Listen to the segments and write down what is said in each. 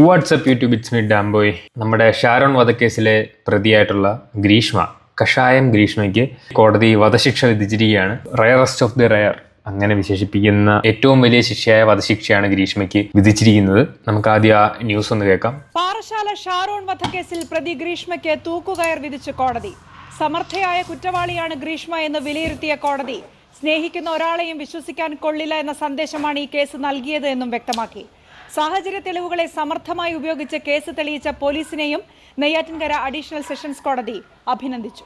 WhatsApp YouTube it's me ഡാംബോയ് നമ്മുടെ ഷാരോൺ വധക്കേസിലെ പ്രതിയായിട്ടുള്ള ഗ്രീഷ്മ കഷായം ഗ്രീഷ്മയ്ക്ക് കോടതി വധശിക്ഷ വിധിച്ചിരിക്കുകയാണ്. റയറസ്റ്റ് ഓഫ് ദി റയർ അങ്ങനെ വിശേഷിപ്പിക്കുന്ന ഏറ്റവും വലിയ ശിക്ഷയായ വധശിക്ഷയാണ് ഗ്രീഷ്മയ്ക്ക് വിധിച്ചിരിക്കുന്നത്. നമുക്ക് ആദ്യം ആ ന്യൂസ് ഒന്ന് കേൾക്കാം. പാറശാല ഷാരോൺ വധക്കേസിൽ പ്രതി ഗ്രീഷ്മയ്ക്ക് തൂക്കുകയർ വിധിച്ചു കോടതി. സമർത്ഥയായ കുറ്റവാളിയാണ് ഗ്രീഷ്മ എന്ന് വിലയിരുത്തിയ കോടതി. സ്നേഹിക്കുന്ന ഒരാളെയും വിശ്വസിക്കാൻ കൊള്ളില്ല എന്ന സന്ദേശമാണ് ഈ കേസ് നൽകിയത് എന്നും വ്യക്തമാക്കി. സാഹചര്യ തെളിവുകളെ സമർത്ഥമായി ഉപയോഗിച്ച് കേസ് തെളിയിച്ച പോലീസിനെയും നെയ്യാറ്റിൻകര അഡീഷണൽ സെഷൻസ് കോടതി അഭിനന്ദിച്ചു.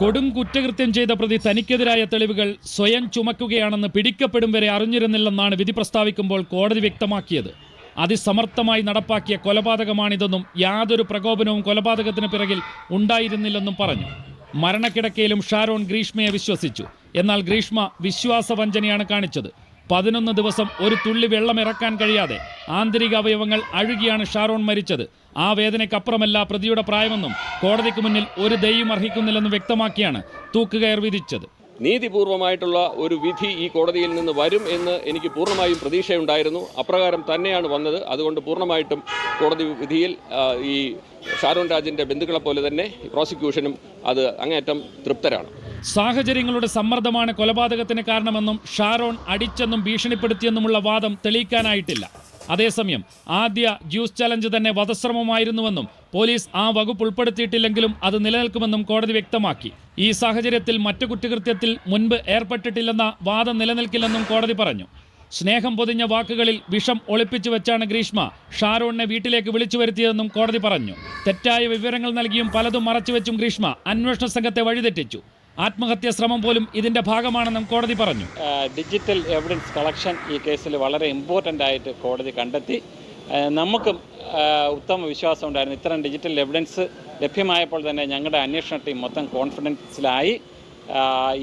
കൊടും കുറ്റകൃത്യം ചെയ്ത പ്രതി തനിക്കെതിരായ തെളിവുകൾ സ്വയം ചുമക്കുകയാണെന്ന് പിടിക്കപ്പെടും വരെ അറിഞ്ഞിരുന്നില്ലെന്നാണ് വിധി പ്രസ്താവിക്കുമ്പോൾ കോടതി വ്യക്തമാക്കിയത്. അതിസമർത്ഥമായി നടപ്പാക്കിയ കൊലപാതകമാണിതെന്നും യാതൊരു പ്രകോപനവും കൊലപാതകത്തിന് പിറകിൽ ഉണ്ടായിരുന്നില്ലെന്നും പറഞ്ഞു. മരണക്കിടക്കയിലും ഷാരോൺ ഗ്രീഷ്മയെ വിശ്വസിച്ചു. എന്നാൽ ഗ്രീഷ്മ വിശ്വാസവഞ്ചനയാണ് കാണിച്ചത്. പതിനൊന്ന് ദിവസം ഒരു തുള്ളി വെള്ളം ഇറക്കാൻ കഴിയാതെ ആന്തരിക അവയവങ്ങൾ അഴുകിയാണ് ഷാരോൺ മരിച്ചത്. ആ വേദനയ്ക്കപ്പുറമല്ല പ്രതിയുടെ പ്രായമെന്നും കോടതിക്ക് മുന്നിൽ ഒരു ദയും അർഹിക്കുന്നില്ലെന്നും വ്യക്തമാക്കിയാണ് തൂക്കുകയർ വിധിച്ചത്. നീതിപൂർവമായിട്ടുള്ള ഒരു വിധി ഈ കോടതിയിൽ നിന്ന് വരും എന്ന് എനിക്ക് പൂർണമായും പ്രതീക്ഷയുണ്ടായിരുന്നു. അപ്രകാരം തന്നെയാണ് വന്നത്. അതുകൊണ്ട് പൂർണമായിട്ടും കോടതി വിധിയിൽ ഈ ഷാരോൺ രാജിന്റെ ബന്ധുക്കളെ പോലെ തന്നെ പ്രോസിക്യൂഷനും അത് അങ്ങേയറ്റം തൃപ്തരാണ്. സാഹചര്യങ്ങളുടെ സമ്മർദ്ദമാണ് കൊലപാതകത്തിന് കാരണമെന്നും ഷാരോൺ അടിച്ചെന്നും ഭീഷണിപ്പെടുത്തിയെന്നുമുള്ള വാദം തെളിയിക്കാനായിട്ടില്ല. അതേസമയം ആദ്യ ജ്യൂസ് ചലഞ്ച് തന്നെ വധശ്രമമായിരുന്നുവെന്നും പോലീസ് ആ വകുപ്പ് ഉൾപ്പെടുത്തിയിട്ടില്ലെങ്കിലും അത് നിലനിൽക്കുമെന്നും കോടതി വ്യക്തമാക്കി. ഈ സാഹചര്യത്തിൽ മറ്റു കുറ്റകൃത്യത്തിൽ മുൻപ് ഏർപ്പെട്ടിട്ടില്ലെന്ന വാദം നിലനിൽക്കില്ലെന്നും കോടതി പറഞ്ഞു. സ്നേഹം പൊതിഞ്ഞ വാക്കുകളിൽ വിഷം ഒളിപ്പിച്ചു വെച്ചാണ് ഗ്രീഷ്മ ഷാരോണിനെ വീട്ടിലേക്ക് വിളിച്ചു വരുത്തിയതെന്നും കോടതി പറഞ്ഞു. തെറ്റായ വിവരങ്ങൾ നൽകിയും പലതും മറച്ചുവെച്ചും ഗ്രീഷ്മ അന്വേഷണ സംഘത്തെ വഴിതെറ്റിച്ചു. ആത്മഹത്യാ ശ്രമം പോലും ഇതിന്റെ ഭാഗമാണെന്നും കോടതി പറഞ്ഞു. ഡിജിറ്റൽ എവിഡൻസ് കളക്ഷൻ ഈ കേസിൽ വളരെ ഇമ്പോർട്ടന്റ് ആയിട്ട് കോടതി കണ്ടെത്തി. നമുക്കും ഉത്തമ വിശ്വാസം ഉണ്ടായിരുന്നു. ഇത്തരം ഡിജിറ്റൽ എവിഡൻസ് ലഭ്യമായപ്പോൾ തന്നെ ഞങ്ങളുടെ അന്വേഷണ ടീം മൊത്തം കോൺഫിഡൻസിലായി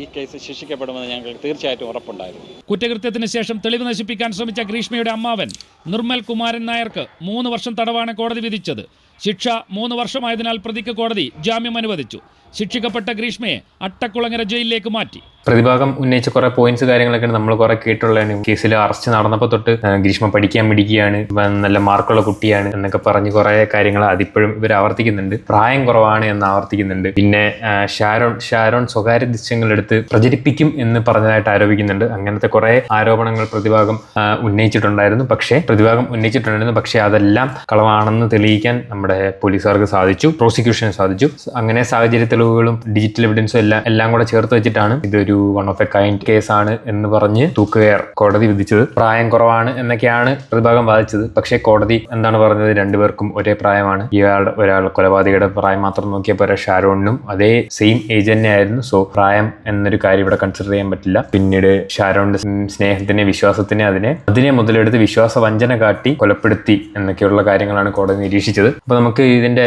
ഈ കേസ് ശിക്ഷിക്കപ്പെടുമെന്ന് ഞങ്ങൾക്ക് തീർച്ചയായിട്ടും ഉറപ്പുണ്ടായിരുന്നു. കുറ്റകൃത്യത്തിന് ശേഷം തെളിവ് നശിപ്പിക്കാൻ ശ്രമിച്ച ഗ്രീഷ്മയുടെ അമ്മാവൻ നിർമ്മൽ കുമാരൻ നായർക്ക് മൂന്ന് വർഷം തടവാണ് കോടതി വിധിച്ചത്. ശിക്ഷ മൂന്ന് വർഷമായതിനാൽ പ്രതിക്ക് കോടതി ജാമ്യം അനുവദിച്ചു. ശിക്ഷിക്കപ്പെട്ട ഗ്രീഷ്മയെ അട്ടക്കുളങ്ങര ജയിലിലേക്ക് മാറ്റി. പ്രതിഭാഗം ഉന്നയിച്ച കുറെ പോയിന്റ്സ് കാര്യങ്ങളൊക്കെ നമ്മൾ കുറെ കേട്ടുള്ളതാണ് കേസിൽ അറസ്റ്റ് നടന്നപ്പോൾ തൊട്ട് ഗ്രീഷ്മ പഠിക്കാൻ പിടിക്കുകയാണ് നല്ല മാർക്കുള്ള കുട്ടിയാണ് എന്നൊക്കെ പറഞ്ഞ് കുറെ കാര്യങ്ങൾ അതിപ്പോഴും ഇവർ ആവർത്തിക്കുന്നുണ്ട്. പ്രായം കുറവാണ് എന്ന് ആവർത്തിക്കുന്നുണ്ട്. പിന്നെ ഷാരോൺ ഷാരോൺ സ്വകാര്യ ദൃശ്യങ്ങളെടുത്ത് പ്രചരിപ്പിക്കും എന്ന് പറഞ്ഞതായിട്ട് ആരോപിക്കുന്നുണ്ട്. അങ്ങനത്തെ കുറെ ആരോപണങ്ങൾ പ്രതിഭാഗം ഉന്നയിച്ചിട്ടുണ്ടായിരുന്നു. പക്ഷേ പ്രതിഭാഗം ഉന്നയിച്ചിട്ടുണ്ടായിരുന്നു. പക്ഷേ അതെല്ലാം കളവാണെന്ന് തെളിയിക്കാൻ നമ്മുടെ പോലീസുകാർക്ക് സാധിച്ചു പ്രോസിക്യൂഷന് സാധിച്ചു. അങ്ങനെ സാഹചര്യ തെളിവുകളും ഡിജിറ്റൽ എവിഡൻസും എല്ലാം എല്ലാം കൂടെ ചേർത്ത് വെച്ചിട്ടാണ് ഇതൊരു വൺ ഓഫ് എ കൈൻഡ് ആണ് എന്ന് പറഞ്ഞ് തൂക്കുകയർ കോടതി വിധിച്ചത്. പ്രായം കുറവാണ് എന്നൊക്കെയാണ് പ്രതിഭാഗം വാദിച്ചത്. പക്ഷേ കോടതി എന്താണ് പറഞ്ഞത്? രണ്ടുപേർക്കും ഒരേ പ്രായമാണ്. ഇയാളുടെ ഒരാൾ കൊലപാതകയുടെ പ്രായം മാത്രം നോക്കിയപ്പോൾ ഷാരോണിനും അതേ സെയിം ഏജ് തന്നെ ആയിരുന്നു സോ പ്രായം എന്നൊരു കാര്യം ഇവിടെ കൺസിഡർ ചെയ്യാൻ പറ്റില്ല. പിന്നീട് ഷാരോണിന്റെ സ്നേഹത്തിനെ വിശ്വാസത്തിനെ അതിനെ അതിനെ മുതലെടുത്ത് വിശ്വാസ വഞ്ചന കാട്ടി കൊലപ്പെടുത്തി എന്നൊക്കെയുള്ള കാര്യങ്ങളാണ് കോടതി നിരീക്ഷിച്ചത്. അപ്പൊ നമുക്ക് ഇതിന്റെ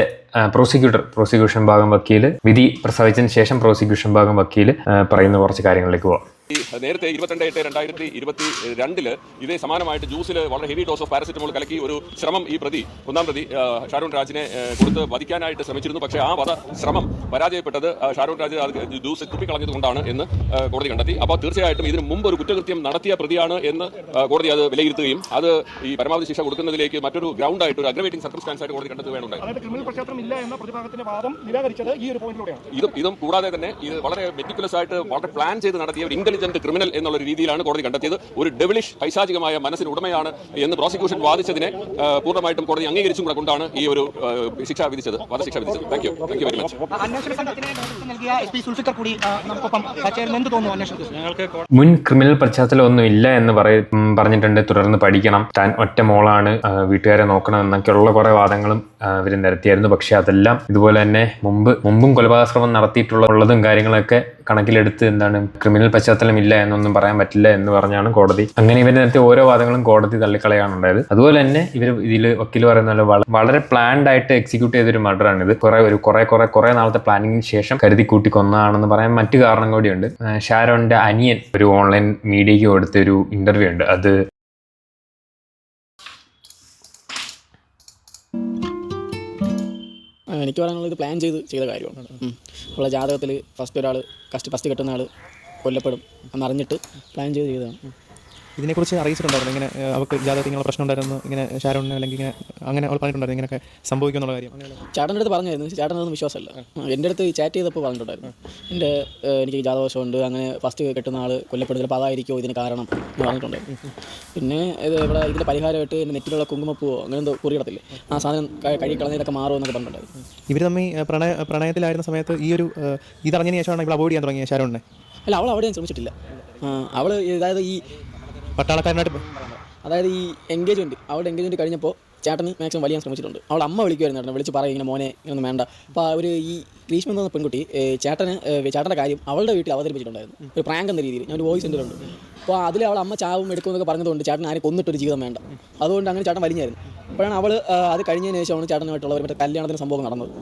പ്രോസിക്യൂട്ടർ പ്രോസിക്യൂഷൻ ഭാഗം വക്കീൽ വിധി പ്രസവിച്ചതിന് ശേഷം പ്രോസിക്യൂഷൻ ഭാഗം വക്കീൽ പറയുന്ന കുറച്ച് കാര്യങ്ങളിലേക്ക് ഈ നേരത്തെ ഇരുപത്തിരണ്ട് എട്ട് രണ്ടായിരത്തി ഇരുപത്തി രണ്ടിൽ ഇതേ സമാനമായിട്ട് ജ്യൂസിൽ വളരെ ഹെവി ഡോസ് ഓഫ് പാരസെറ്റമോൾ കലക്കി ഒരു ശ്രമം ഈ പ്രതി ഒന്നാം പ്രതി ഷാരൂൺ രാജിനെ കൊടുത്ത് വധിക്കാനായിട്ട് ശ്രമിച്ചിരുന്നു. പക്ഷേ ആ വധ ശ്രമം പരാജയപ്പെട്ടത് ഷാരൂൺ രാജ് ജ്യൂസ് തുപ്പിക്കളഞ്ഞത് കൊണ്ടാണ് എന്ന് കോടതി കണ്ടെത്തി. അപ്പോൾ തീർച്ചയായിട്ടും ഇതിന് മുമ്പ് ഒരു കുറ്റകൃത്യം നടത്തിയ പ്രതിയാണ് എന്ന് കോടതി അത് വിലയിരുത്തുകയും അത് ഈ പരമാവധി ശിക്ഷ കൊടുക്കുന്നതിലേക്ക് മറ്റൊരു ഗ്രൗണ്ട് ആയിട്ട് ഒരു അഗ്രവേറ്റിംഗ് സർക്കംസ്റ്റാൻസ് ആയിട്ട് കോടതി ഒരു പോയിന്റിലൂടെയാണ് ഇതും ഇതും കൂടാതെ തന്നെ ഇത് വളരെ മെറ്റിക്കുലസ് ആയിട്ട് വളരെ പ്ലാൻ ചെയ്ത് നടത്തിയ ഒരു ഇന്റലിജന്റ് ക്രിമിനൽ എന്നുള്ള ഒരു രീതിയിലാണ് കോടതി കണ്ടെത്തിയത്. ഒരു ഡെവിലിഷ് പൈശാചികമായ മനസ്സിന് ഉടമയാണ് എന്ന് പ്രോസിക്യൂഷൻ വാദിച്ചതിനെ പൂർണമായിട്ടും കോടതി അംഗീകരിച്ചും കൂടെ കൊണ്ടാണ് ഈ ഒരു ശിക്ഷ വിധിച്ചത് വധശിക്ഷ വിധിച്ചത്. Thank you thank you very much മുൻ ക്രിമിനൽ പശ്ചാത്തലം ഒന്നും ഇല്ല എന്ന് പറയ പറഞ്ഞിട്ടുണ്ട്. തുടർന്ന് പഠിക്കണം. താൻ ഒറ്റ മോളാണ്. വീട്ടുകാരെ നോക്കണം എന്നൊക്കെയുള്ള കുറെ വാദങ്ങളും ഇവർ നിരത്തിയായിരുന്നു. പക്ഷെ അതെല്ലാം ഇതുപോലെ തന്നെ മുമ്പ് മുമ്പും കൊലപാതക ശ്രമം നടത്തിയിട്ടുള്ള ഉള്ളതും കാര്യങ്ങളൊക്കെ കണക്കിലെടുത്ത് എന്താണ് ക്രിമിനൽ പശ്ചാത്തലം ഇല്ല എന്നൊന്നും പറയാൻ പറ്റില്ല എന്ന് പറഞ്ഞാണ് കോടതി. അങ്ങനെ ഇവർ നേരത്തെ ഓരോ വാദങ്ങളും കോടതി തള്ളിക്കളയാണ് ഉണ്ടായത് അതുപോലെ തന്നെ ഇവർ ഇതിൽ വക്കീൽ പറയുന്ന പോലെ വളരെ പ്ലാൻഡ് ആയിട്ട് എക്സിക്യൂട്ട് ചെയ്തൊരു മർഡർ ആണ് ഇത്. കുറെ ഒരു കുറെ കുറെ കുറെ നാളത്തെ പ്ലാനിങ്ങിന് ശേഷം കരുതി കൂട്ടി കൊന്നതാണെന്ന് പറയാൻ മറ്റു കാരണം കൂടിയുണ്ട്. ഷാരോന്റെ അനിയൻ ഒരു ഓൺലൈൻ മീഡിയയ്ക്ക് കൊടുത്ത ഒരു ഇന്റർവ്യൂ ഉണ്ട്. അത് എനിക്ക് പറയാനുള്ളത് പ്ലാൻ ചെയ്ത് ചെയ്ത കാര്യമാണ്. ഉള്ള ജാതകത്തിൽ ഫസ്റ്റ് ഒരാൾ കസ്റ്റ് ഫസ്റ്റ് കെട്ടുന്ന ആൾ കൊല്ലപ്പെടും എന്നറിഞ്ഞിട്ട് പ്ലാൻ ചെയ്ത് ചെയ്തതാണ്. ഇതിനെക്കുറിച്ച് അറിയിച്ചിട്ടുണ്ടായിരുന്നു. ഇങ്ങനെ അവർക്ക് ജാതകത്തിൽ ഇങ്ങനെ പ്രശ്നം ഉണ്ടായിരുന്നു ഇങ്ങനെ ഷാരോണിന് അല്ലെങ്കിൽ ഇങ്ങനെ അങ്ങനെ അവൾ പറഞ്ഞിട്ടുണ്ടായിരുന്നു. ഇങ്ങനെയൊക്കെ സംഭവിക്കുന്നുള്ള കാര്യം. ചേട്ടന്റെ അടുത്ത് പറഞ്ഞായിരുന്നു. ചേട്ടനൊന്നും വിശ്വാസമല്ല. എന്റെ അടുത്ത് ചാറ്റ് ചെയ്തപ്പോൾ പറഞ്ഞിട്ടുണ്ടായിരുന്നു. എന്റെ എനിക്ക് ജാതകവശമുണ്ട് അങ്ങനെ ഫസ്റ്റ് കെട്ടുന്ന ആൾ കൊല്ലപ്പെടുന്നത് അപ്പോൾ അതായിരിക്കുമോ ഇതിന് കാരണം എന്ന് പറഞ്ഞിട്ടുണ്ടായിരുന്നു. പിന്നെ ഇത് ഇവിടെ ഇതിന്റെ പരിഹാരമായിട്ട് എന്റെ നെറ്റിലുള്ള കുങ്കുമപ്പൂവോ അങ്ങനെ എന്തോ കുറിയിടത്തില്ലേ ആ സാധനം കഴുകി കളഞ്ഞതൊക്കെ മാറുമോ എന്നൊക്കെ പറഞ്ഞിട്ടുണ്ടായിരുന്നു. ഇവർ തമ്മിൽ പ്രണയ പ്രണയത്തിലായിരുന്ന സമയത്ത് ഈ ഒരു ഇതറിഞ്ഞതിന് ശേഷമാണ് ഇവിടെ അവോയ്ഡ് ചെയ്യാൻ തുടങ്ങിയ ഷാരോണിനെ അല്ല അവൾ അവിടെ ഞാൻ ശ്രമിച്ചിട്ടില്ല അവൾ അതായത് ഈ പട്ടാളക്കാരനായിട്ട് അതായത് ഈ എൻഗേജ്മെന്റ് അവളുടെ എൻഗേജ്മെന്റ് കഴിഞ്ഞപ്പോൾ ചേട്ടന് മാക്സിമം വലിയ ശ്രമിച്ചിട്ടുണ്ട്. അവൾ അമ്മ വിളിക്കുമായിരുന്നു ചേട്ടനെ വിളിച്ച് പറയും ഇങ്ങനെ മോനെ ഇങ്ങനെ വേണ്ട. അപ്പോൾ അവർ ഈ ഗ്രീഷ്മ എന്ന പെൺകുട്ടി ചേട്ടന് ചേട്ടന്റെ കാര്യം അവളുടെ വീട്ടിൽ അവതരിപ്പിച്ചിട്ടുണ്ടായിരുന്നു. ഒരു പ്രാങ്ക് എന്ന രീതിയിൽ. ഞാൻ ഒരു വോയിസ് ഉണ്ട്. അപ്പോൾ അതിൽ അവൾ അമ്മ ചാവും എടുക്കുമെന്നൊക്കെ പറഞ്ഞതുകൊണ്ട് ചേട്ടൻ ആരെ കൊന്നിട്ടൊരു ജീവിതം വേണ്ട. അതുകൊണ്ട് അങ്ങനെ ചേട്ടൻ വലിഞ്ഞായിരുന്നു. അപ്പോഴാണ് അവൾ അത് കഴിഞ്ഞതിന് ശേഷമാണ് ചേട്ടനുമായിട്ടുള്ള മറ്റേ കല്യാണത്തിന് സംഭവം നടന്നത്.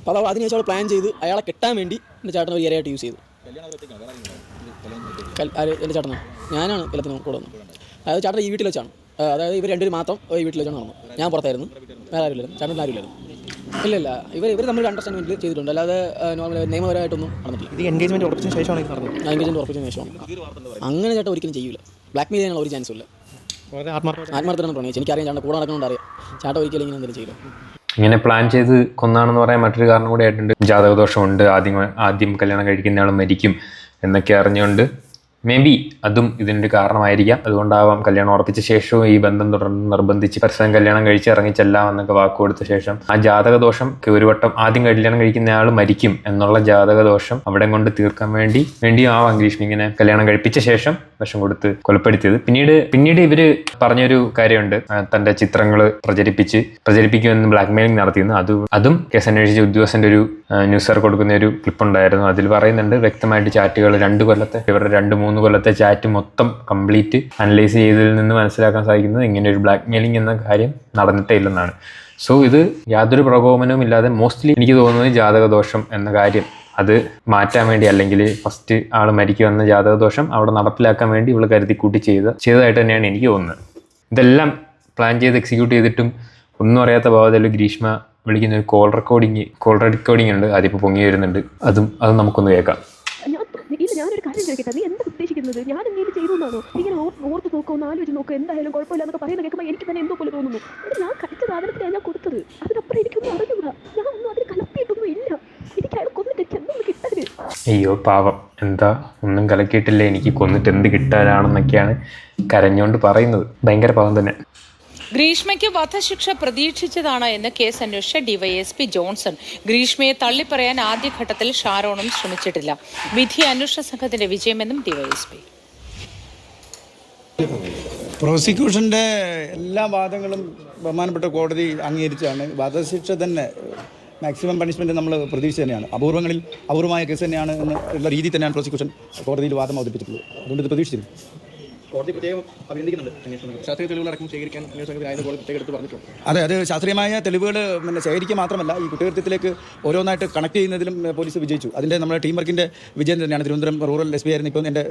അപ്പോൾ അവൾ അതിനുശേഷം അവൾ പ്ലാൻ ചെയ്ത് അയാളെ കിട്ടാൻ വേണ്ടി എന്റെ ചേട്ടൻ ഒരു ഇരയായിട്ട് യൂസ് ചെയ്തു. എന്റെ ചേട്ടനോ? ഞാനാണ് കല്യാണത്തിന് കൂടെ വന്നത്. അതായത് ചേട്ടൻ ഈ വീട്ടിൽ വെച്ചാണ്. അതായത് ഇവർ രണ്ടുപേരും മാത്രം ഈ വീട്ടിൽ വെച്ചാണ് നടന്നത്. ഞാൻ പുറത്തായിരുന്നു. വേറെ ആരുമില്ലായിരുന്നു ചേട്ടൻ ആരുമില്ലായിരുന്നു ഇല്ല ഇല്ല. ഇവർ ഇവർ തമ്മിൽ അണ്ടർസ്റ്റാൻഡിങ് ചെയ്തിട്ടുണ്ട്. അല്ലാതെ നോർമൽ നിയമപരമായിട്ടൊന്നും നടന്നിട്ടില്ല. ഇത് എൻഗേജ്മെന്റ് ഉറപ്പിച്ച ശേഷമാണ് എൻഗേജ്മെന്റ് ഉറപ്പിച്ചതിന് ശേഷമാണ്. അങ്ങനെ ചേട്ടൻ ഒരിക്കലും ചെയ്യില്ല ബ്ലാക്ക് മെയിൽ ചെയ്യാനുള്ള ഒരു ചാൻസ് ഇല്ല. ആത്മാർത്ഥമാണ് പ്രണയിച്ചു എനിക്കറിയാം ചേട്ടൻ കൂടെ നടക്കണമെന്ന് അറിയാം. ചേട്ടൻ ഒരിക്കലും ഇങ്ങനെ എന്തെങ്കിലും ചെയ്യില്ല. ഇങ്ങനെ പ്ലാൻ ചെയ്ത് കൊന്നാണെന്ന് പറയാൻ മറ്റൊരു കാരണം കൂടി ആയിട്ടുണ്ട്. ജാതകദോഷമുണ്ട്. ആദ്യം ആദ്യം കല്യാണം കഴിക്കുന്ന ആൾ മരിക്കും എന്നൊക്കെ അറിഞ്ഞുകൊണ്ട് മേ ബി അതും ഇതിന്റെ കാരണമായിരിക്കാം. അതുകൊണ്ടാവാം കല്യാണം ഉറപ്പിച്ച ശേഷവും ഈ ബന്ധം തുടർന്ന് നിർബന്ധിച്ച് പരസ്പരം കല്യാണം കഴിച്ച് ഇറങ്ങിച്ചെല്ലാം എന്നൊക്കെ വാക്ക് കൊടുത്ത ശേഷം ആ ജാതകദോഷം ഒരു വട്ടം ആദ്യം കല്യാണം കഴിക്കുന്ന ആൾ മരിക്കും എന്നുള്ള ജാതകദോഷം അവിടെ കൊണ്ട് തീർക്കാൻ വേണ്ടി വേണ്ടിയും ആവാം ഗ്രീഷ്മ ഇങ്ങനെ കല്യാണം കഴിപ്പിച്ച ശേഷം വിഷം കൊടുത്ത് കൊലപ്പെടുത്തിയത്. പിന്നീട് പിന്നീട് ഇവർ പറഞ്ഞൊരു കാര്യമുണ്ട്. തന്റെ ചിത്രങ്ങൾ പ്രചരിപ്പിച്ച് പ്രചരിപ്പിക്കുമെന്ന് ബ്ലാക്ക് മെയിലിംഗ് നടത്തിയിരുന്നു. അത് അതും കേസ് അന്വേഷിച്ച ഉദ്യോഗസ്ഥന്റെ ഒരു ന്യൂസർ കൊടുക്കുന്ന ഒരു ക്ലിപ്പ് ഉണ്ടായിരുന്നു അതിൽ പറയുന്നുണ്ട് വ്യക്തമായിട്ട് ചാറ്റുകൾ രണ്ട് കൊല്ലത്തെ ഇവരുടെ രണ്ട് മൂന്ന് കൊല്ലത്തെ ചാറ്റ് മൊത്തം കംപ്ലീറ്റ് അനലൈസ് ചെയ്തതിൽ നിന്ന് മനസ്സിലാക്കാൻ സാധിക്കുന്നത് ഇങ്ങനെ ഒരു ബ്ലാക്ക് മെയിലിംഗ് എന്ന കാര്യം നടന്നിട്ടേ ഇല്ലെന്നാണ്. സോ ഇത് യാതൊരു പ്രകോപനവും ഇല്ലാതെ മോസ്റ്റ്ലി എനിക്ക് തോന്നുന്നത് ജാതകദോഷം എന്ന കാര്യം അത് മാറ്റാൻ വേണ്ടി അല്ലെങ്കിൽ ഫസ്റ്റ് ആൾ മരിക്കുമെന്ന ജാതകദോഷം അവിടെ നടപ്പിലാക്കാൻ വേണ്ടി ഇവൾ കരുതി കൂട്ടി ചെയ്ത ചെയ്തതായിട്ട് തന്നെയാണ് എനിക്ക് തോന്നുന്നത്. ഇതെല്ലാം പ്ലാൻ ചെയ്ത് എക്സിക്യൂട്ട് ചെയ്തിട്ടും ഒന്നും അറിയാത്ത ഭാവത്തിൽ ഗ്രീഷ്മ വിളിക്കുന്ന ഒരു കോൾ റെക്കോർഡിങ് കോൾ റെക്കോർഡിംഗ് ഉണ്ട്. അതിപ്പോൾ പൊങ്ങി വരുന്നുണ്ട്. അതും അത് നമുക്കൊന്ന് കേൾക്കാം. കാര്യം ചോദിക്കട്ടെ. നീ ഞാൻ ഇങ്ങനെ എന്തായാലും എനിക്ക് തന്നെ തോന്നുന്നു. ഞാൻ കഴിച്ച സാധനത്തിനാണ് കൊടുത്തത്. ഞാൻ കലർത്തിയിട്ടൊന്നും ഇല്ല എനിക്ക് അയാൾ കൊന്നിട്ട് എനിക്ക് എന്തൊന്നും കിട്ടരുത് അയ്യോ പാവം. എന്താ? ഒന്നും കലക്കിയിട്ടില്ല. എനിക്ക് കൊന്നിട്ട് എന്ത് കിട്ടാനാണെന്നൊക്കെയാണ് കരഞ്ഞുകൊണ്ട് പറയുന്നത്. ഭയങ്കര പാവം തന്നെ. ഗ്രീഷ്മയ്ക്ക് വധശിക്ഷ പ്രതീക്ഷിച്ചതാണ് എന്ന് കേസ് അന്വേഷിച്ച ഡിവൈഎസ്പി ജോൺസൺ. ഗ്രീഷ്മയെ തള്ളിപ്പറയാൻ ആദ്യഘട്ടത്തിൽ ഷാരോണും ശ്രമിച്ചിട്ടില്ല. വിധി അന്വേഷണ സംഘത്തിന്റെ വിജയമെന്നും ഡിവൈഎസ്പി പ്രോസിക്യൂഷന്റെ എല്ലാ വാദങ്ങളും ബഹുമാനപ്പെട്ട കോടതി അംഗീകരിച്ചാണ് വധശിക്ഷ തന്നെ മാക്സിമം പണിഷ്മെന്റ് നമ്മൾ പ്രതീക്ഷ തന്നെയാണ്. അപൂർവങ്ങളിൽ അപൂർവമായ കേസ് തന്നെയാണ് എന്നുള്ള രീതിയിൽ രീതി തന്നെയാണ് പ്രോസിക്യൂഷൻ കോടതിയിൽ വാദം അവതരിപ്പിച്ചിട്ടുള്ളത്. അതുകൊണ്ട് ഇത് പ്രതീക്ഷിച്ചിരുന്നു. കോടതി പ്രത്യേകം അഭിനന്ദിക്കുന്നുണ്ട് അന്വേഷണം ശാസ്ത്രീയ തെളിവുകളടക്കം ശേഖരിക്കാൻ അന്വേഷണത്തിന് ആയത് കോടതി പ്രത്യേകം എടുത്ത് പറഞ്ഞിട്ടുണ്ട്. അതെ അത് ശാസ്ത്രീയമായ തെളിവുകൾ പിന്നെ ശേഖരിക്കുക മാത്രമല്ല ഈ കുറ്റകൃത്യത്തിലേക്ക് ഓരോന്നായിട്ട് കണക്ട് ചെയ്യുന്നതിലും പോലീസ് വിജയിച്ചു. അതിന്റെ നമ്മുടെ ടീം വർക്കിന്റെ വിജയം തന്നെയാണ്. തിരുവനന്തപുരം റൂറൽ എസ് പി ആയിരുന്നു. ഇപ്പോൾ എന്റെ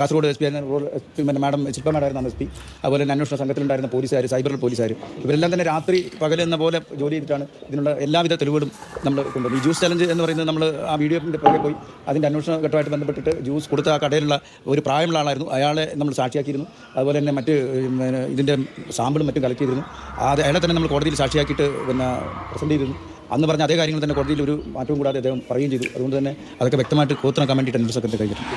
കാസർഗോഡ് എസ് പി ആയിരുന്ന. റൂറൽ എസ് പി പിന്നെ മാഡം ശില്പ മാഡമായിരുന്നു എസ് പി. അതുപോലെ തന്നെ അന്വേഷണ സംഘത്തിലുണ്ടായിരുന്ന പോലീസുകാർ സൈബർ പോലീസുകാർ ഇവരെല്ലാം തന്നെ രാത്രി പകൽ എന്ന പോലെ ജോലി ചെയ്തിട്ടാണ് ഇതിനുള്ള എല്ലാവിധ തെളിവുകളും നമ്മൾ കൊണ്ടുവന്നത്. ഈ ജ്യൂസ് ചലഞ്ച് എന്ന് പറയുന്നത് നമ്മൾ ആ വീഡിയോ പുറകെ പോയി അതിന്റെ അന്വേഷണ ഘട്ടമായിട്ട് ബന്ധപ്പെട്ടിട്ട് ജ്യൂസ് കൊടുത്ത ആ കടയിലുള്ള ഒരു പ്രായമുള്ള ആളായിരുന്നു. അയാളെ നമ്മൾ സാക്ഷിയാക്കിയിരുന്നു. അതുപോലെ തന്നെ മറ്റ് ഇതിന്റെ സാമ്പിളും മറ്റും കളക്ട് ചെയ്തിരുന്നു. അത് അയാളെ തന്നെ നമ്മൾ കോടതിയിൽ സാക്ഷിയാക്കിയിട്ട് പിന്നെ പ്രസന്റ് ചെയ്തിരുന്നു. അന്ന് പറഞ്ഞ അതേ കാര്യങ്ങൾ തന്നെ കോടതിയിൽ ഒരു മാറ്റവും കൂടാതെ അദ്ദേഹം പറയുകയും ചെയ്തു. അതുകൊണ്ട് തന്നെ അതൊക്കെ വ്യക്തമായിട്ട് കോർത്തിണക്കാൻ വേണ്ടിയിട്ട് അന്വേഷണ സെക്രട്ടറി കഴിഞ്ഞിട്ടുണ്ട്.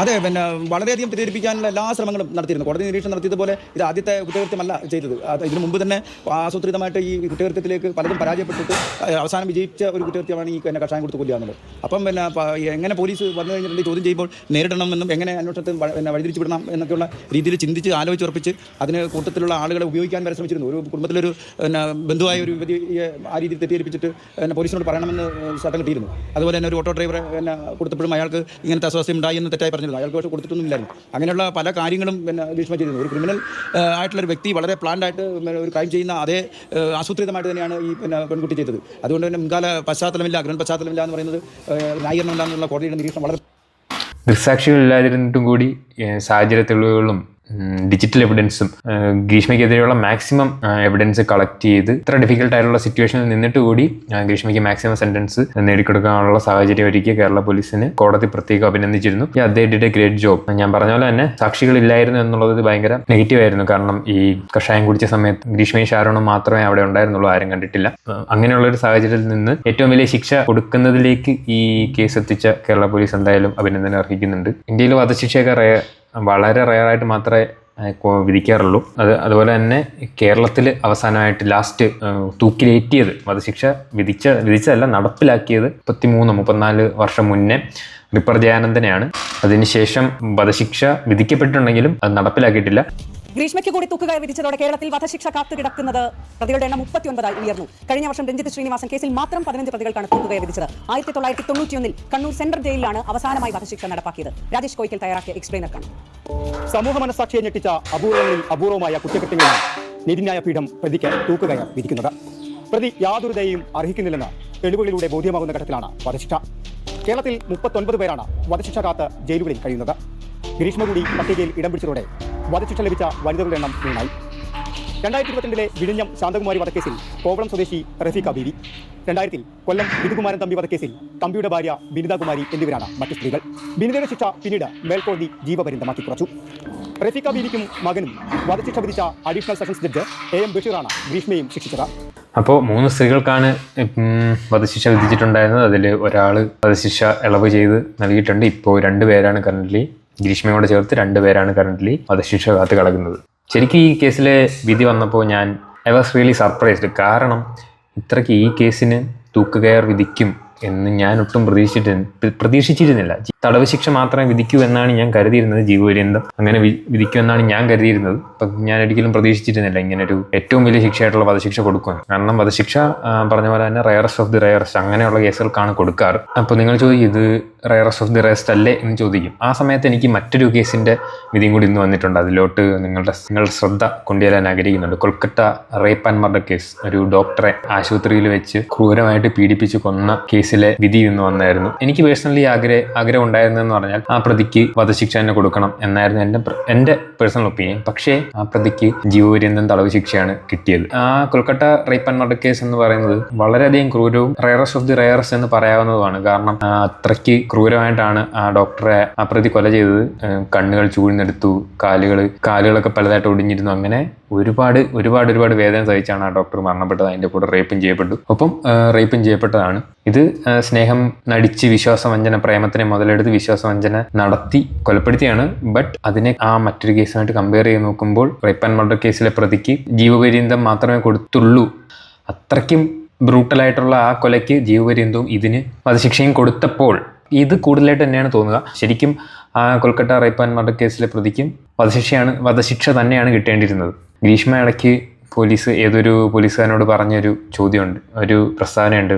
അതെ പിന്നെ വളരെയധികം തെറ്റിദ്ധരിപ്പിക്കാനുള്ള എല്ലാ ശ്രമങ്ങളും നടത്തിയിരുന്നു. കോടതി നിരീക്ഷണം നടത്തിയതുപോലെ ഇത് ആദ്യത്തെ കുറ്റകൃത്യമല്ല ചെയ്തത്. ഇതിനു മുമ്പ് തന്നെ ആസൂത്രിതമായിട്ട് ഈ കുറ്റകൃത്യത്തിലേക്ക് പലതും പരാജയപ്പെട്ടിട്ട് അവസാനം വിജയിച്ച ഒരു കുറ്റകൃത്യമാണ് ഈ പിന്നെ കഷായം കൊടുത്ത് കൊല്ലുക എന്നുള്ളത്. അപ്പം പിന്നെ എങ്ങനെ പോലീസ് വന്നു കഴിഞ്ഞിട്ടുണ്ടെങ്കിൽ ചോദ്യം ചെയ്യുമ്പോൾ നേരിടണമെന്നും എങ്ങനെ അന്വേഷണത്തെ വ- പിന്നെ വഴിതിരിച്ച് വിടണം എന്നൊക്കെയുള്ള രീതിയിൽ ചിന്തിച്ച് ആലോചിച്ച് ഉറപ്പിച്ച് അതിന് കൂട്ടത്തിലുള്ള ആളുകളെ ഉപയോഗിക്കാൻ വരെ ശ്രമിച്ചിരുന്നു ഒരു കുടുംബത്തിലൊരു പിന്നെ ബന്ധുവായ ഒരു യുവതിയെ ആ രീതിയിൽ തെറ്റിദ്ധരിപ്പിച്ചിട്ട് എന്നെ പോലീസിനോട് പറയണമെന്ന് ചട്ടം കിട്ടിയിരുന്നു. അതുപോലെ തന്നെ ഒരു ഓട്ടോ ഡ്രൈവറെ എന്നെ കൊടുത്തപ്പോഴും അയാൾക്ക് ഇങ്ങനത്തെ അസ്വാസ്ഥ്യം ഉണ്ടായി എന്ന് തെറ്റായി പറഞ്ഞിരുന്നു. അയാൾക്ക് പക്ഷേ കൊടുത്തിട്ടൊന്നുമില്ലായിരുന്നു അങ്ങനെയുള്ള പല കാര്യങ്ങളും പിന്നെ ഭീഷണി ചെയ്തിരുന്നു ഒരു ക്രിമിനൽ ആയിട്ടുള്ള ഒരു വ്യക്തി വളരെ പ്ലാൻഡ് ആയിട്ട് ഒരു ക്രൈം ചെയ്യുന്ന അതേ ആസൂത്രിതമായിട്ട് തന്നെയാണ് ഈ പിന്നെ പെൺകുട്ടി ചെയ്തത്. അതുകൊണ്ട് തന്നെ മുൻകാല പശ്ചാത്തലമില്ല അഗ്രഹ പശ്ചാത്തലമില്ല എന്ന് പറയുന്നത് ന്യായീകരണമില്ല എന്നുള്ള കോടതിയുടെ നിരീക്ഷണം വളരെ ദൃക്സാക്ഷികളില്ലാതിരുന്നിട്ടും കൂടി സാഹചര്യ തെളിവുകളും ഡിജിറ്റൽ എവിഡൻസും ഗ്രീഷ്മയ്ക്കെതിരെയുള്ള മാക്സിമം എവിഡൻസ് കളക്ട് ചെയ്ത് ഇത്ര ഡിഫിക്കൽട്ട് ആയിട്ടുള്ള സിറ്റുവേഷനിൽ നിന്നിട്ട് കൂടി ഗ്രീഷ്മയ്ക്ക് മാക്സിമം സെന്റൻസ് നേടിക്കൊടുക്കാനുള്ള സാഹചര്യം ഒരുക്കിയ കേരള പോലീസിന് കോടതി പ്രത്യേകം അഭിനന്ദിച്ചിരുന്നു. അദ്ദേഹം ഡിഡ് ഗ്രേറ്റ് ജോബ് ഞാൻ പറഞ്ഞ പോലെ തന്നെ സാക്ഷികളില്ലായിരുന്നു എന്നുള്ളത് ഭയങ്കര നെഗറ്റീവ് ആയിരുന്നു. കാരണം ഈ കഷായം കുടിച്ച സമയത്ത് ഗ്രീഷ്മയും ഷാരോണും മാത്രമേ അവിടെ ഉണ്ടായിരുന്നുള്ളൂ. ആരും കണ്ടിട്ടില്ല. അങ്ങനെയുള്ള ഒരു സാഹചര്യത്തിൽ നിന്ന് ഏറ്റവും വലിയ ശിക്ഷ കൊടുക്കുന്നതിലേക്ക് ഈ കേസ് എത്തിച്ച കേരള പോലീസ് എന്തായാലും അഭിനന്ദനം അർഹിക്കുന്നുണ്ട്. ഇന്ത്യയിൽ വധശിക്ഷയൊക്കെ വളരെ റയറായിട്ട് മാത്രമേ വിധിക്കാറുള്ളൂ. അത് അതുപോലെ തന്നെ കേരളത്തിൽ അവസാനമായിട്ട് ലാസ്റ്റ് തൂക്കിലേറ്റിയത് വധശിക്ഷ വിധിച്ച വിധിച്ചതല്ല നടപ്പിലാക്കിയത് മുപ്പത്തിമൂന്ന് മുപ്പത്തിനാല് വർഷം മുന്നേ റിപ്പർ ജയാനന്ദനെയാണ് അതിനുശേഷം വധശിക്ഷ വിധിക്കപ്പെട്ടിട്ടുണ്ടെങ്കിലും അത് നടപ്പിലാക്കിയിട്ടില്ല. ഗ്രീഷ്മയ്ക്ക് കൂടി തൂക്കുകയർ വിധിച്ചതോടെ കേരളത്തിൽ വധശിക്ഷ കാത്തു കിടക്കുന്നത് പ്രതികളുടെ എണ്ണം മുപ്പത്തിയൊൻപതായി ഉയർന്നു. കഴിഞ്ഞ വർഷം രഞ്ജിത്ത് ശ്രീനിവാസൻ കേസിൽ മാത്രം പതിനഞ്ച് പ്രതികൾക്കാണ് തൂക്കുകയർ വിധിച്ചത്. ആയിരത്തി തൊള്ളായിരത്തി തൊണ്ണൂറ്റിയൊന്നിൽ കണ്ണൂർ സെൻട്രൽ ജയിലിലാണ് അവസാനമായി വധശിക്ഷ നടപ്പാക്കിയത്. രാജേഷ് കോയിക്കൽ തയ്യാറാക്കിയ എക്സ്പ്ലെയിനർ കാണാം സമൂഹ മനസാക്ഷിയെ ഞെട്ടിച്ച അപൂർവങ്ങളിൽ അപൂർവമായ കുറ്റകൃത്യങ്ങളാണ് നീതിന്യായ പീഠം പ്രതിക്ക് തൂക്കുകയർ വിധിക്കുന്നത്. പ്രതി യാതൊരു ദയയും അർഹിക്കുന്നില്ലെന്ന് തെളിവുകളിലൂടെ ബോധ്യമാകുന്ന ഘട്ടത്തിലാണ് വധശിക്ഷ. കേരളത്തിൽ മുപ്പത്തൊൻപത് പേരാണ് വധശിക്ഷ കാത്ത് ജയിലുകളിൽ കഴിയുന്നത്. ഗ്രീഷ്മ കൂടി പട്ടികയിൽ ഇടം പിടിച്ചതോടെ വധശിക്ഷ ലഭിച്ച വനിതകളുടെ എണ്ണം മൂന്നായി. രണ്ടായിരത്തി ഇരുപത്തിരണ്ടിലെ വിഴിഞ്ഞം ശാന്തകുമാരി വധക്കേസിൽ കോവളം സ്വദേശി റഫീഖ ബീവി. രണ്ടായിരത്തിൽ കൊല്ലം വിധുകുമാരൻ തമ്പി വധക്കേസിൽ തമ്പിയുടെ ഭാര്യ ബിനിതാകുമാരി എന്നിവരാണ് മറ്റു സ്ത്രീകൾ. ബിനിതയുടെ ശിക്ഷ പിന്നീട് മേൽക്കോടതി ജീവപര്യന്തമാക്കി കുറച്ചു. റഫീഖ ബീവിക്കും മകനും വധശിക്ഷ വിധിച്ച additional sessions judge A M ബഷീറാണ് ഗ്രീഷ്മയും ശിക്ഷിച്ചത്. അപ്പോൾ മൂന്ന് സ്ത്രീകൾക്കാണ് വധശിക്ഷ വിധിച്ചിട്ടുണ്ടായിരുന്നത്. അതിൽ ഒരാൾ വധശിക്ഷ ഇളവ് ചെയ്ത് നൽകിയിട്ടുണ്ട്. ഇപ്പോൾ രണ്ട് പേരാണ് കറന്റ്ലി ഗ്രീഷ്മയോട് ചേർത്ത് രണ്ട് പേരാണ് കറന്റ്ലി വധശിക്ഷ കാത്ത് കിടക്കുന്നത്. ശരിക്കും ഈ കേസിലെ വിധി വന്നപ്പോൾ ഞാൻ ഐ വാസ് റിയലി സർപ്രൈസ്ഡ് കാരണം ഇത്രയ്ക്ക് ഈ കേസിന് തൂക്കുകയർ വിധിക്കും എന്ന് ഞാൻ ഒട്ടും പ്രതീക്ഷിച്ചിട്ട് പ്രതീക്ഷിച്ചിരുന്നില്ല. തടവ് ശിക്ഷ മാത്രമേ വിധിക്കൂ എന്നാണ് ഞാൻ കരുതിയിരുന്നത്. ജീവപര്യന്തം അങ്ങനെ വിധിക്കൂ എന്നാണ് ഞാൻ കരുതിയിരുന്നത്. അപ്പം ഞാൻ ഒരിക്കലും പ്രതീക്ഷിച്ചിരുന്നില്ല ഇങ്ങനെ ഒരു ഏറ്റവും വലിയ ശിക്ഷയായിട്ടുള്ള വധശിക്ഷ കൊടുക്കുമെന്ന്. കാരണം വധശിക്ഷ പറഞ്ഞ പോലെ തന്നെ റയറസ്റ്റ് ഓഫ് ദി റയറസ്റ്റ് അങ്ങനെയുള്ള കേസുകൾക്കാണ് കൊടുക്കാറ്. അപ്പോൾ നിങ്ങൾ ചോദിക്കും ഇത് റയറസ്റ്റ് ഓഫ് ദി റെസ്റ്റ് അല്ലേ എന്ന് ചോദിക്കും. ആ സമയത്ത് എനിക്ക് മറ്റൊരു കേസിന്റെ വിധിയും കൂടി ഇന്ന് വന്നിട്ടുണ്ട്. അതിലോട്ട് നിങ്ങളുടെ നിങ്ങളുടെ ശ്രദ്ധ കൊണ്ടുവരാൻ ആഗ്രഹിക്കുന്നുണ്ട്. Kolkata rape and murder case ഒരു ഡോക്ടറെ ആശുപത്രിയിൽ വെച്ച് ക്രൂരമായിട്ട് പീഡിപ്പിച്ച് കൊന്ന കേസിലെ വിധി ഇന്ന് വന്നായിരുന്നു. എനിക്ക് പേഴ്സണലി ആഗ്രഹ ആഗ്രഹം ഉണ്ടായിരുന്നതെന്ന് പറഞ്ഞാൽ ആ പ്രതിക്ക് വധശിക്ഷ തന്നെ കൊടുക്കണം എന്നായിരുന്നു എന്റെ എന്റെ പേഴ്സണൽ ഒപ്പീനിയൻ പക്ഷേ ആ പ്രതിക്ക് ജീവപര്യന്തം തടവ് ശിക്ഷയാണ് കിട്ടിയത്. ആ Kolkata rape and murder case എന്ന് പറയുന്നത് വളരെയധികം ക്രൂരവും റയറസ്റ്റ് ഓഫ് ദി റയറസ്റ്റ് എന്ന് പറയാവുന്നതുമാണ്. കാരണം അത്രയ്ക്ക് ക്രൂരമായിട്ടാണ് ആ ഡോക്ടറെ ആ പ്രതി കൊല ചെയ്തത്. കണ്ണുകൾ ചൂഴ്ന്നെടുത്തു കാലുകൾ കാലുകളൊക്കെ പലതായിട്ട് ഒടിഞ്ഞിരുന്നു. അങ്ങനെ ഒരുപാട് ഒരുപാട് ഒരുപാട് വേദന സഹിച്ചാണ് ആ ഡോക്ടർ മരണപ്പെട്ടത്. അതിന്റെ കൂടെ റേപ്പും ചെയ്യപ്പെട്ടു. ഒപ്പം റേപ്പും ചെയ്യപ്പെട്ടതാണ്. ഇത് സ്നേഹം നടിച്ച് വിശ്വാസവഞ്ചന പ്രേമത്തിനെ മുതലെടുത്ത് വിശ്വാസവഞ്ചന നടത്തി കൊലപ്പെടുത്തിയാണ്. ബട്ട് അതിനെ ആ മറ്റൊരു കേസുമായിട്ട് കമ്പയർ ചെയ്ത് നോക്കുമ്പോൾ റേപ്പ് ആൻഡ് മർഡർ കേസിലെ പ്രതിക്ക് ജീവപര്യന്തം മാത്രമേ കൊടുത്തുള്ളൂ. അത്രയ്ക്കും ബ്രൂട്ടലായിട്ടുള്ള ആ കൊലയ്ക്ക് ജീവപര്യന്തവും ഇതിന് വധശിക്ഷയും കൊടുത്തപ്പോൾ ഇത് കൂടുതലായിട്ട് തന്നെയാണ് തോന്നുക. ശരിക്കും കൊൽക്കത്ത റേപ്പ് ആൻഡ് മർഡർ കേസിലെ പ്രതിക്കും വധശിക്ഷയാണ് വധശിക്ഷ തന്നെയാണ് കിട്ടേണ്ടിയിരുന്നത്. ഗ്രീഷ്മ ഇടയ്ക്ക് പോലീസ് ഏതൊരു പോലീസുകാരനോട് പറഞ്ഞൊരു ചോദ്യമുണ്ട് ഒരു പ്രസ്താവനയുണ്ട്.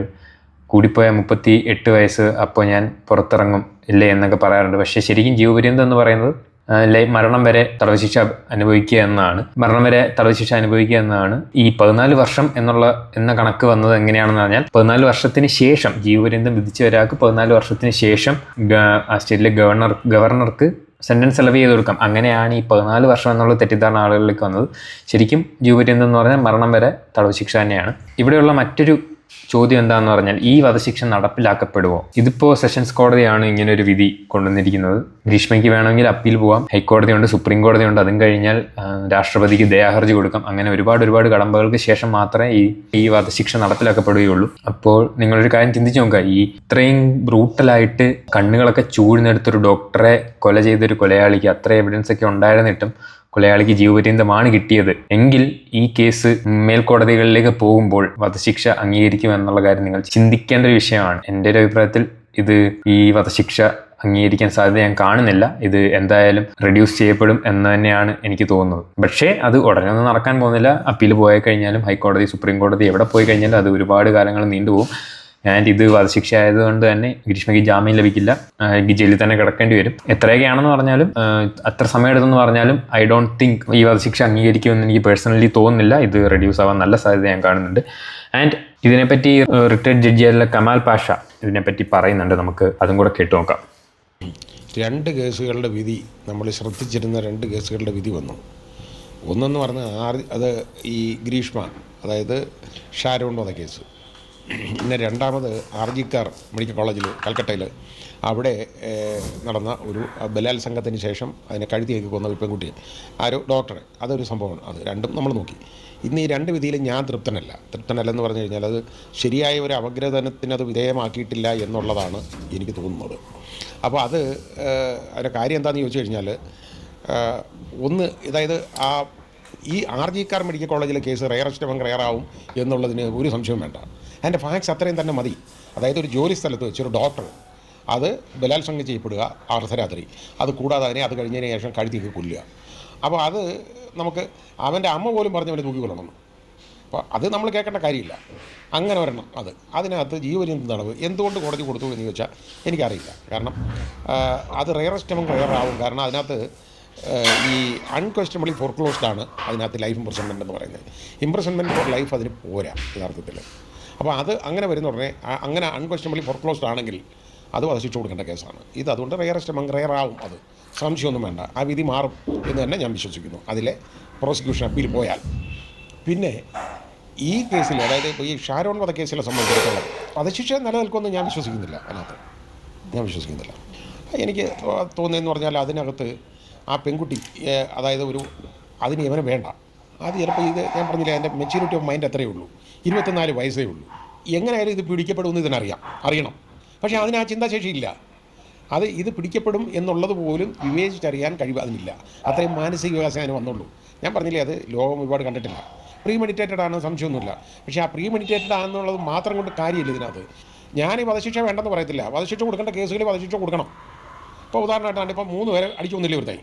കൂടിപ്പോയ മുപ്പത്തി എട്ട് വയസ്സ് അപ്പോൾ ഞാൻ പുറത്തിറങ്ങും ഇല്ലേ എന്നൊക്കെ പറയാറുണ്ട്. പക്ഷേ ശരിക്കും ജീവപര്യന്തം എന്ന് പറയുന്നത് മരണം വരെ തടവശിക്ഷ അനുഭവിക്കുക എന്നാണ്. മരണം വരെ തടവശിക്ഷ അനുഭവിക്കുക എന്നാണ്. ഈ പതിനാല് വർഷം എന്നുള്ള എന്ന കണക്ക് വന്നത് എങ്ങനെയാണെന്ന് പറഞ്ഞാൽ പതിനാല് വർഷത്തിന് ശേഷം ജീവപര്യന്തം വിധിച്ച ഒരാൾക്ക് പതിനാല് വർഷത്തിന് ശേഷം ആ സ്റ്റേറ്റിലെ ഗവർണർ ഗവർണർക്ക് സെന്റൻസ് ഇളവ് ചെയ്ത് കൊടുക്കാം. അങ്ങനെയാണ് ഈ പതിനാല് വർഷം എന്നുള്ള തെറ്റിദ്ധാരണ ആളുകളിലേക്ക് വന്നത്. ശരിക്കും ജീവപര്യന്തം എന്ന് പറഞ്ഞാൽ മരണം വരെ തടവ് ശിക്ഷ തന്നെയാണ്. ഇവിടെയുള്ള മറ്റൊരു ചോദ്യം എന്താണെന്ന് പറഞ്ഞാൽ ഈ വധശിക്ഷ നടപ്പിലാക്കപ്പെടുമോ ഇതിപ്പോൾ സെഷൻസ് കോടതിയാണ് ഇങ്ങനെ ഒരു വിധി കൊണ്ടുവന്നിരിക്കുന്നത്. ഗ്രീഷ്മയ്ക്ക് വേണമെങ്കിൽ അപ്പീൽ പോവാം. ഹൈക്കോടതിയുണ്ട് സുപ്രീം കോടതിയുണ്ട് അതും കഴിഞ്ഞാൽ രാഷ്ട്രപതിക്ക് ദയാഹർജി കൊടുക്കാം. അങ്ങനെ ഒരുപാട് ഒരുപാട് കടമ്പകൾക്ക് ശേഷം മാത്രമേ ഈ ഈ വധശിക്ഷ നടപ്പിലാക്കപ്പെടുകയുള്ളൂ. അപ്പോൾ നിങ്ങളൊരു കാര്യം ചിന്തിച്ചു നോക്കുക. ഈ ഇത്രയും ബ്രൂട്ടലായിട്ട് കണ്ണുകളൊക്കെ ചൂഴ്ന്നെടുത്തൊരു ഡോക്ടറെ കൊല ചെയ്തൊരു കൊലയാളിക്ക് അത്ര എവിഡൻസ് ഒക്കെ ഉണ്ടായിരുന്നിട്ടും കൊലയാളിക്ക് ജീവപര്യന്തമാണ് കിട്ടിയത്. എങ്കിൽ ഈ കേസ് മേൽക്കോടതികളിലേക്ക് പോകുമ്പോൾ വധശിക്ഷ അംഗീകരിക്കും എന്നുള്ള കാര്യം നിങ്ങൾ ചിന്തിക്കേണ്ട ഒരു വിഷയമാണ്. എന്റെ ഒരു അഭിപ്രായത്തിൽ ഇത് ഈ വധശിക്ഷ അംഗീകരിക്കാൻ സാധ്യത ഞാൻ കാണുന്നില്ല. ഇത് എന്തായാലും റെഡ്യൂസ് ചെയ്യപ്പെടും എന്ന് തന്നെയാണ് എനിക്ക് തോന്നുന്നത്. പക്ഷേ അത് ഉടനെ ഒന്നും നടക്കാൻ പോകുന്നില്ല. അപ്പീൽ പോയി കഴിഞ്ഞാലും ഹൈക്കോടതി സുപ്രീം കോടതി എവിടെ പോയി കഴിഞ്ഞാലും അത് ഒരുപാട് കാലങ്ങൾ നീണ്ടുപോകും. ആൻഡ് ഇത് വധശിക്ഷ ആയതുകൊണ്ട് തന്നെ ഗ്രീഷ്മയ്ക്ക് ജാമ്യം ലഭിക്കില്ല. എനിക്ക് ജയിലിൽ തന്നെ കിടക്കേണ്ടി വരും. എത്രയൊക്കെയാണെന്ന് പറഞ്ഞാലും അത്ര സമയം എടുത്തെന്ന് പറഞ്ഞാലും ഐ ഡോണ്ട് തിങ്ക് ഈ വധശിക്ഷ അംഗീകരിക്കുമെന്ന് എനിക്ക് പേഴ്സണലി തോന്നുന്നില്ല. ഇത് റെഡ്യൂസ് ആവാൻ നല്ല സാധ്യത ഞാൻ കാണുന്നുണ്ട്. ആൻഡ് ഇതിനെപ്പറ്റി റിട്ടയർഡ് ജഡ്ജിയായിട്ടുള്ള കമാൽ പാഷ ഇതിനെപ്പറ്റി പറയുന്നുണ്ട്. നമുക്ക് അതും കൂടെ കേട്ടു നോക്കാം. രണ്ട് കേസുകളുടെ വിധി നമ്മൾ ശ്രദ്ധിച്ചിരുന്ന രണ്ട് കേസുകളുടെ വിധി വന്നു. ഒന്നെന്ന് പറഞ്ഞാൽ ആർ അത് ഈ ഗ്രീഷ്മ അതായത് ഷാരോൺ വധക്കേസ് പിന്നെ രണ്ടാമത് ആർ ജി കാർ മെഡിക്കൽ കോളേജിൽ കൽക്കട്ടയിൽ അവിടെ നടന്ന ഒരു ബലാത്സംഗത്തിന് ശേഷം അതിനെ കഴുത്തിയേക്ക് കൊന്ന ഒരു പെൺകുട്ടി ആരോ ഡോക്ടറെ. അതൊരു സംഭവമാണ്. അത് രണ്ടും നമ്മൾ നോക്കി. ഇന്ന് ഈ രണ്ട് വിധിയിലും ഞാൻ തൃപ്തനല്ല. തൃപ്തനല്ലെന്ന് പറഞ്ഞു കഴിഞ്ഞാൽ അത് ശരിയായ ഒരു അപഗ്രഥനത്തിന് അത് വിധേയമാക്കിയിട്ടില്ല എന്നുള്ളതാണ് എനിക്ക് തോന്നുന്നത്. അപ്പോൾ അത് അതിന്റെ കാര്യം എന്താണെന്ന് ചോദിച്ചു കഴിഞ്ഞാൽ ഒന്ന് അതായത് ആ ഈ ആർ കാർ മെഡിക്കൽ കോളേജിലെ കേസ് റയറസ്റ്റ് അവൻ റയറാവും എന്നുള്ളതിന് ഒരു സംശയം വേണ്ട. അതിന്റെ ഫാക്സ് അത്രയും തന്നെ മതി. അതായത് ഒരു ജോലി സ്ഥലത്ത് ഒരു ഡോക്ടർ അത് ബലാത്സംഗം ചെയ്യപ്പെടുക അർദ്ധരാത്രി. അത് കൂടാതെ അതിനെ അത് കഴിഞ്ഞതിന് ശേഷം കഴുത്തിക്ക് കൊല്ലുക. അപ്പോൾ അത് നമുക്ക് അവന്റെ അമ്മ പോലും പറഞ്ഞ് അവനെ തൂക്കിക്കൊള്ളണം അപ്പോൾ അത് നമ്മൾ കേൾക്കേണ്ട കാര്യമില്ല. അങ്ങനെ വരണം അത്. അതിനകത്ത് ജീവപര്യന്തം നടവ് എന്തുകൊണ്ട് കോടതി കൊടുത്തു എന്ന് ചോദിച്ചാൽ എനിക്കറിയില്ല. കാരണം അത് റയറസ്റ്റ് റയറാവും കാരണം അതിനകത്ത് ഈ അൺക്വസ്റ്റബിളി ഫോർക്ലോസ്ഡാണ് അതിനകത്ത് ലൈഫ് ഇംപ്രസൺമെന്റ് എന്ന് പറയുന്നത്. ഇംപ്രസൺമെന്റ് ഫോർ ലൈഫ് അതിന് പോരാ യഥാർത്ഥത്തിൽ. അപ്പോൾ അത് അങ്ങനെ വരുന്ന ഉടനെ അങ്ങനെ അൺക്വസ്റ്റബിളി ഫോർക്ലോസ്ഡ് ആണെങ്കിൽ അത് വധശിക്ഷ കൊടുക്കേണ്ട കേസാണ്. ഇത് അതുകൊണ്ട് റയറസ്റ്റ് മങ് റയറാവും അത്. സംശയമൊന്നും വേണ്ട. ആ വിധി മാറും എന്ന് തന്നെ ഞാൻ വിശ്വസിക്കുന്നു. അതിലെ പ്രോസിക്യൂഷൻ അപ്പീൽ പോയാൽ. പിന്നെ ഈ കേസിൽ അതായത് ഈ ഷാരോൺ വധക്കേസിലെ സംബന്ധിച്ചിടത്തോളം വധശിക്ഷ നിലനിൽക്കുമെന്ന് ഞാൻ വിശ്വസിക്കുന്നില്ല അതിനകത്ത്. ഞാൻ വിശ്വസിക്കുന്നില്ല. എനിക്ക് തോന്നിയെന്ന് പറഞ്ഞാൽ അതിനകത്ത് ആ പെൺകുട്ടി അതായത് ഒരു അതിന് ഇവനെ വേണ്ട. അത് ചിലപ്പോൾ ഇത് ഞാൻ പറഞ്ഞില്ല എന്റെ മെച്യൂരിറ്റി ഓഫ് മൈൻഡ് അത്രയേ ഉള്ളൂ. ഇരുപത്തിനാല് വയസ്സേ ഉള്ളൂ. എങ്ങനെയായാലും ഇത് പിടിക്കപ്പെടുമെന്ന് ഇതിനറിയാം. അറിയണം. പക്ഷേ അതിന് ആ ചിന്താശേഷിയില്ല. അത് ഇത് പിടിക്കപ്പെടും എന്നുള്ളത് പോലും വിവേചിച്ചറിയാൻ കഴിവ് അതിനില്ല. അത്രയും മാനസിക വികാസം അതിന് വന്നുള്ളൂ. ഞാൻ പറഞ്ഞില്ലേ അത് ലോകം ഒരുപാട് കണ്ടിട്ടില്ല. പ്രീ മെഡിറ്റേറ്റഡ് ആണ് സംശയമൊന്നുമില്ല. പക്ഷേ ആ പ്രീ മെഡിറ്റേറ്റഡ് ആണെന്നുള്ളത് മാത്രം കൊണ്ട് കാര്യമില്ല ഇതിനകത്ത്. ഞാൻ ഈ വധശിക്ഷ വേണ്ടെന്ന് പറയത്തില്ല. വധശിക്ഷ കൊടുക്കേണ്ട കേസുകളിൽ വധശിക്ഷ കൊടുക്കണം. ഇപ്പോൾ ഉദാഹരണമായിട്ടാണ് ഇപ്പോൾ മൂന്ന് പേരെ അടിച്ചു കൊന്നില്ലേ ഒരുത്തായി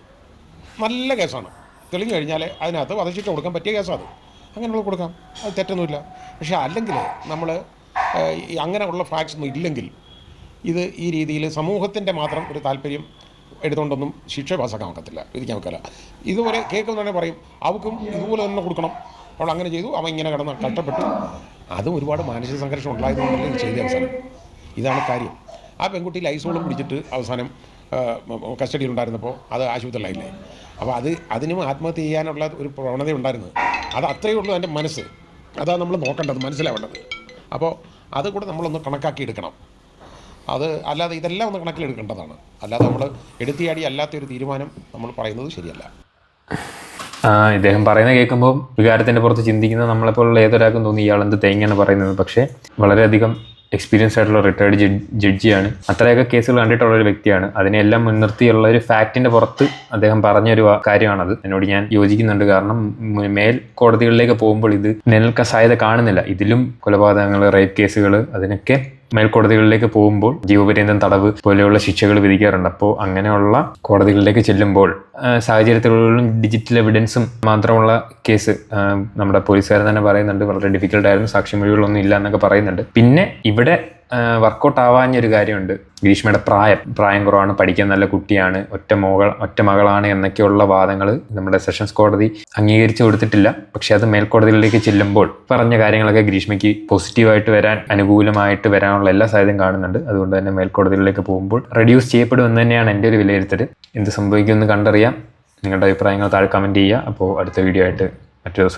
നല്ല കേസാണ്. തെളിഞ്ഞു കഴിഞ്ഞാൽ അതിനകത്ത് വധശിക്ഷ കൊടുക്കാൻ പറ്റിയ കേസാണ് അത്. അങ്ങനെയുള്ളത് കൊടുക്കാം. അത് തെറ്റൊന്നുമില്ല. പക്ഷേ അല്ലെങ്കിൽ നമ്മൾ അങ്ങനെ അങ്ങനെയുള്ള ഫാക്ട്സ് ഒന്നും ഇല്ലെങ്കിൽ ഇത് ഈ രീതിയിൽ സമൂഹത്തിന്റെ മാത്രം ഒരു താല്പര്യം എടുത്തുകൊണ്ടൊന്നും ശിക്ഷ പാസ്സാക്കാൻ ഒക്കത്തില്ല വിധിക്കാൻ വെക്കില്ല ഇതുപോലെ കേൾക്കുന്നതന്നെ പറയും അവൾക്കും ഇതുപോലെ തന്നെ കൊടുക്കണം. അവൾ അങ്ങനെ ചെയ്തു. അവൻ ഇങ്ങനെ കിടന്ന് കഷ്ടപ്പെട്ടു. അതും ഒരുപാട് മാനസിക സംഘർഷം ഉണ്ടായതുകൊണ്ടല്ലേ ഇത് ചെയ്ത അവസാനം. ഇതാണ് കാര്യം. ആ പെൺകുട്ടി ലൈസോളും പിടിച്ചിട്ട് അവസാനം കസ്റ്റഡിയിൽ ഉണ്ടായിരുന്നപ്പോൾ അത് ആശുപത്രിയിലായില്ലേ? അപ്പോൾ അത് അതിനും ആത്മഹത്യ ചെയ്യാനുള്ള ഒരു പ്രവണത ഉണ്ടായിരുന്നു. അത് അത്രയേ ഉള്ളൂ എന്റെ മനസ്സ്. അതാണ് നമ്മൾ നോക്കേണ്ടത് മനസ്സിലാവേണ്ടത്. അപ്പോൾ അത് കൂടെ നമ്മളൊന്ന് കണക്കാക്കി എടുക്കണം അത് അല്ലാതെ ഇതെല്ലാം ഒന്ന് കണക്കിലെടുക്കേണ്ടതാണ്. അല്ലാതെ നമ്മൾ എടുത്തിയാടി അല്ലാത്തൊരു തീരുമാനം നമ്മൾ പറയുന്നത് ശരിയല്ല. ഇദ്ദേഹം പറയുന്നത് കേൾക്കുമ്പോൾ വികാരത്തിന്റെ പുറത്ത് ചിന്തിക്കുന്ന നമ്മളെപ്പോലുള്ള ഏതൊരാൾക്കും തോന്നി ഇയാൾ എന്ത് തേങ്ങയാണ് പറയുന്നത്. പക്ഷേ വളരെയധികം എക്സ്പീരിയൻസ് ആയിട്ടുള്ള റിട്ടയർഡ് ജഡ്ജിയാണ് അത്രയൊക്കെ കേസുകൾ കണ്ടിട്ടുള്ള ഒരു വ്യക്തിയാണ്. അതിനെല്ലാം മുൻനിർത്തിയുള്ള ഒരു ഫാക്റ്റിന്റെ പുറത്ത് അദ്ദേഹം പറഞ്ഞൊരു കാര്യമാണത്. എന്നോട് ഞാൻ യോജിക്കുന്നുണ്ട്. കാരണം മേൽ കോടതികളിലേക്ക് പോകുമ്പോൾ ഇത് നിലനിൽക്കാൻ സാധ്യത കാണുന്നില്ല. ഇതിലും കൊലപാതകങ്ങൾ റേപ്പ് കേസുകൾ അതിനൊക്കെ മേൽക്കോടതികളിലേക്ക് പോകുമ്പോൾ ജീവപര്യന്തം തടവ് പോലെയുള്ള ശിക്ഷകൾ വിധിക്കാറുണ്ട്. അപ്പോൾ അങ്ങനെയുള്ള കോടതികളിലേക്ക് ചെല്ലുമ്പോൾ സാഹചര്യത്തിലും ഡിജിറ്റൽ എവിഡൻസും മാത്രമുള്ള കേസ് നമ്മുടെ പോലീസുകാരൻ തന്നെ പറയുന്നുണ്ട്. വളരെ ഡിഫിക്കൽട്ടായിരുന്നു സാക്ഷിമൊഴികളൊന്നും ഇല്ല എന്നൊക്കെ പറയുന്നുണ്ട്. പിന്നെ ഇവിടെ വർക്കൗട്ട് ആവാഞ്ഞൊരു കാര്യമുണ്ട്. ഗ്രീഷ്മയുടെ പ്രായം. പ്രായം കുറവാണ് പഠിക്കാൻ നല്ല കുട്ടിയാണ് ഒറ്റ മകൾ ഒറ്റ മകളാണ് എന്നൊക്കെയുള്ള വാദങ്ങൾ നമ്മുടെ സെഷൻസ് കോടതി അംഗീകരിച്ചു കൊടുത്തിട്ടില്ല. പക്ഷെ അത് മേൽക്കോടതികളിലേക്ക് ചെല്ലുമ്പോൾ പറഞ്ഞ കാര്യങ്ങളൊക്കെ ഗ്രീഷ്മയ്ക്ക് പോസിറ്റീവായിട്ട് വരാൻ അനുകൂലമായിട്ട് വരാനുള്ള എല്ലാ സാധ്യതയും കാണുന്നുണ്ട്. അതുകൊണ്ട് തന്നെ മേൽക്കോടതികളിലേക്ക് പോകുമ്പോൾ റെഡ്യൂസ് ചെയ്യപ്പെടുമെന്ന് തന്നെയാണ് എന്റെ ഒരു വിലയിരുത്തൽ എന്ത് സംഭവിക്കുമെന്ന് കണ്ടറിയാം. നിങ്ങളുടെ അഭിപ്രായങ്ങൾ താഴെ കമന്റ് ചെയ്യുക. അപ്പോൾ അടുത്ത വീഡിയോ ആയിട്ട് ദിവസം